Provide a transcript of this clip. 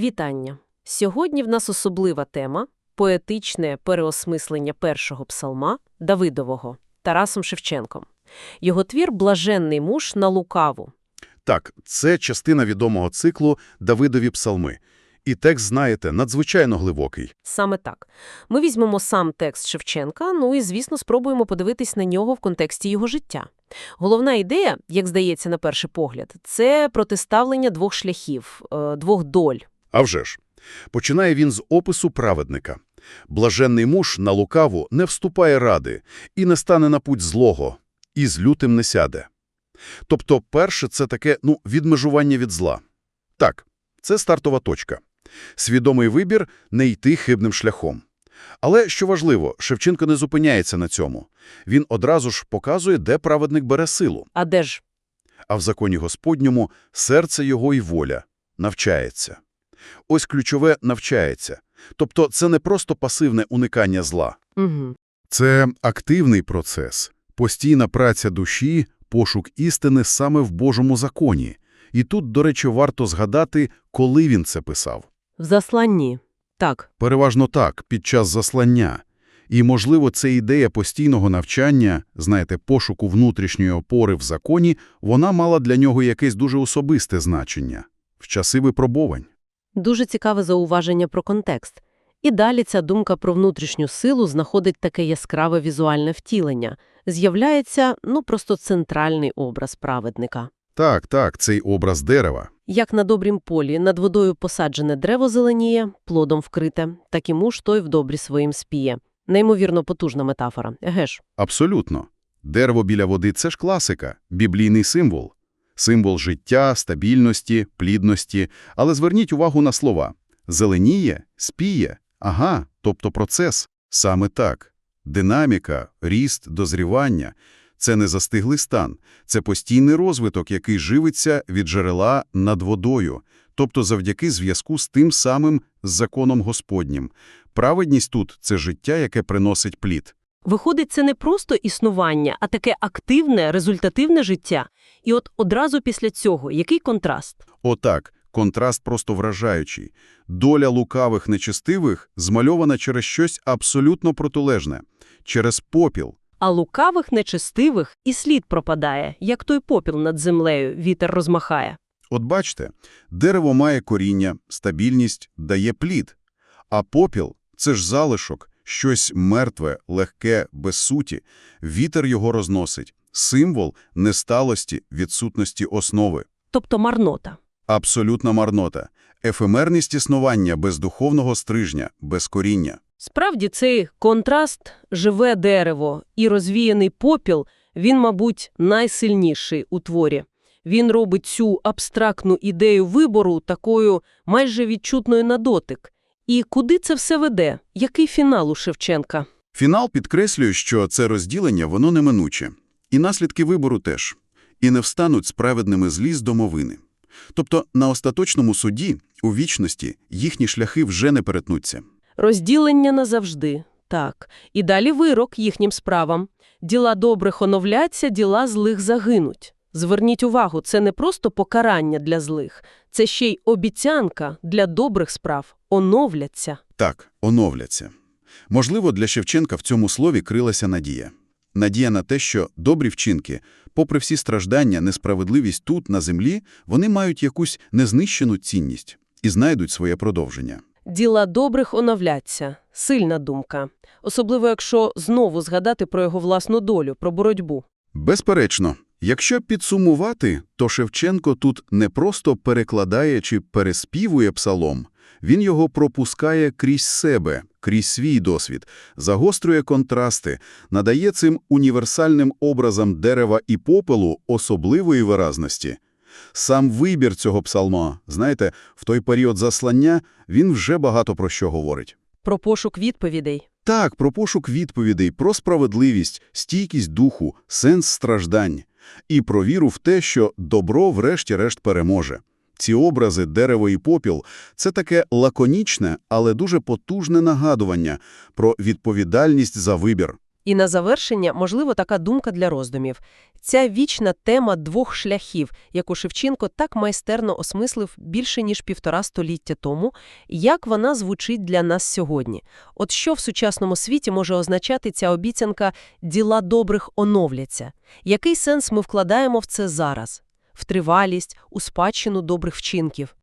Вітання! Сьогодні в нас особлива тема – поетичне переосмислення першого псалма Давидового Тарасом Шевченком. Його твір «Блаженний муж на лукаву». Так, це частина відомого циклу «Давидові псалми». І текст, знаєте, надзвичайно глибокий. Саме так. Ми візьмемо сам текст Шевченка, ну і, звісно, спробуємо подивитись на нього в контексті його життя. Головна ідея, як здається на перший погляд, це протиставлення двох шляхів, е, двох доль. А вже ж. Починає він з опису праведника. «Блаженний муж на лукаву не вступає ради і не стане на путь злого, і з лютим не сяде». Тобто перше – це таке, ну, відмежування від зла. Так, це стартова точка. Свідомий вибір – не йти хибним шляхом. Але, що важливо, Шевченко не зупиняється на цьому. Він одразу ж показує, де праведник бере силу. А де ж? а в законі Господньому серце його і воля навчається. Ось ключове «навчається». Тобто це не просто пасивне уникання зла. Угу. Це активний процес, постійна праця душі, пошук істини саме в Божому законі. І тут, до речі, варто згадати, коли він це писав. В засланні. Так. Переважно так, під час заслання. І, можливо, це ідея постійного навчання, знаєте, пошуку внутрішньої опори в законі, вона мала для нього якесь дуже особисте значення в часи випробувань. Дуже цікаве зауваження про контекст. І далі ця думка про внутрішню силу знаходить таке яскраве візуальне втілення. З'являється, ну, просто центральний образ праведника. Так, так, цей образ дерева. Як на добрім полі над водою посаджене древо зеленіє, плодом вкрите, так і муж той в добрі своїм спіє. Неймовірно потужна метафора, еге ж? Абсолютно. Дерево біля води – це ж класика, біблійний символ. Символ життя, стабільності, плідності. Але зверніть увагу на слова. Зеленіє, спіє. Ага, тобто процес. Саме так. Динаміка, ріст, дозрівання – це не застиглий стан. Це постійний розвиток, який живиться від джерела над водою. Тобто завдяки зв'язку з тим самим законом Господнім. Праведність тут – це життя, яке приносить плід. Виходить, це не просто існування, а таке активне, результативне життя. І от одразу після цього який контраст? Отак, контраст просто вражаючий. Доля лукавих нечестивих змальована через щось абсолютно протилежне – через попіл. А лукавих нечестивих і слід пропадає, як той попіл над землею вітер розмахає. От бачите, дерево має коріння, стабільність, дає плід. А попіл – це ж залишок, щось мертве, легке, без суті. Вітер його розносить. Символ несталості, відсутності основи. Тобто марнота. Абсолютна марнота. Ефемерність існування без духовного стрижня, без коріння. Справді, цей контраст живе дерево і розвіяний попіл, він, мабуть, найсильніший у творі. Він робить цю абстрактну ідею вибору такою майже відчутною на дотик. І куди це все веде? Який фінал у Шевченка? Фінал підкреслює, що це розділення, воно неминуче. І наслідки вибору теж. І не встануть справедними злі з домовини. Тобто на остаточному суді, у вічності, їхні шляхи вже не перетнуться. Розділення назавжди. Так. І далі вирок їхнім справам. Діла добрих оновляться, діла злих загинуть. Зверніть увагу, це не просто покарання для злих, це ще й обіцянка для добрих справ. Оновляться. Так, оновляться. Можливо, для Шевченка в цьому слові крилася надія. Надія на те, що добрі вчинки, попри всі страждання, несправедливість тут, на землі, вони мають якусь незнищену цінність і знайдуть своє продовження. Діла добрих оновляться. Сильна думка. Особливо, якщо знову згадати про його власну долю, про боротьбу. Безперечно, якщо підсумувати, то Шевченко тут не просто перекладає чи переспівує псалом, він його пропускає крізь себе, крізь свій досвід, загострює контрасти, надає цим універсальним образам дерева і попелу особливої виразності. Сам вибір цього псалма, знаєте, в той період заслання він вже багато про що говорить. Про пошук відповідей. Так, про пошук відповідей, про справедливість, стійкість духу, сенс страждань. І про віру в те, що добро врешті-решт переможе. Ці образи «Дерево і попіл» – це таке лаконічне, але дуже потужне нагадування про відповідальність за вибір, І на завершення, можливо, така думка для роздумів. Ця вічна тема двох шляхів, яку Шевченко так майстерно осмислив більше ніж півтора століття тому, як вона звучить для нас сьогодні. От що в сучасному світі може означати ця обіцянка «діла добрих оновляться»? Який сенс ми вкладаємо в це зараз? В тривалість, у спадщину добрих вчинків?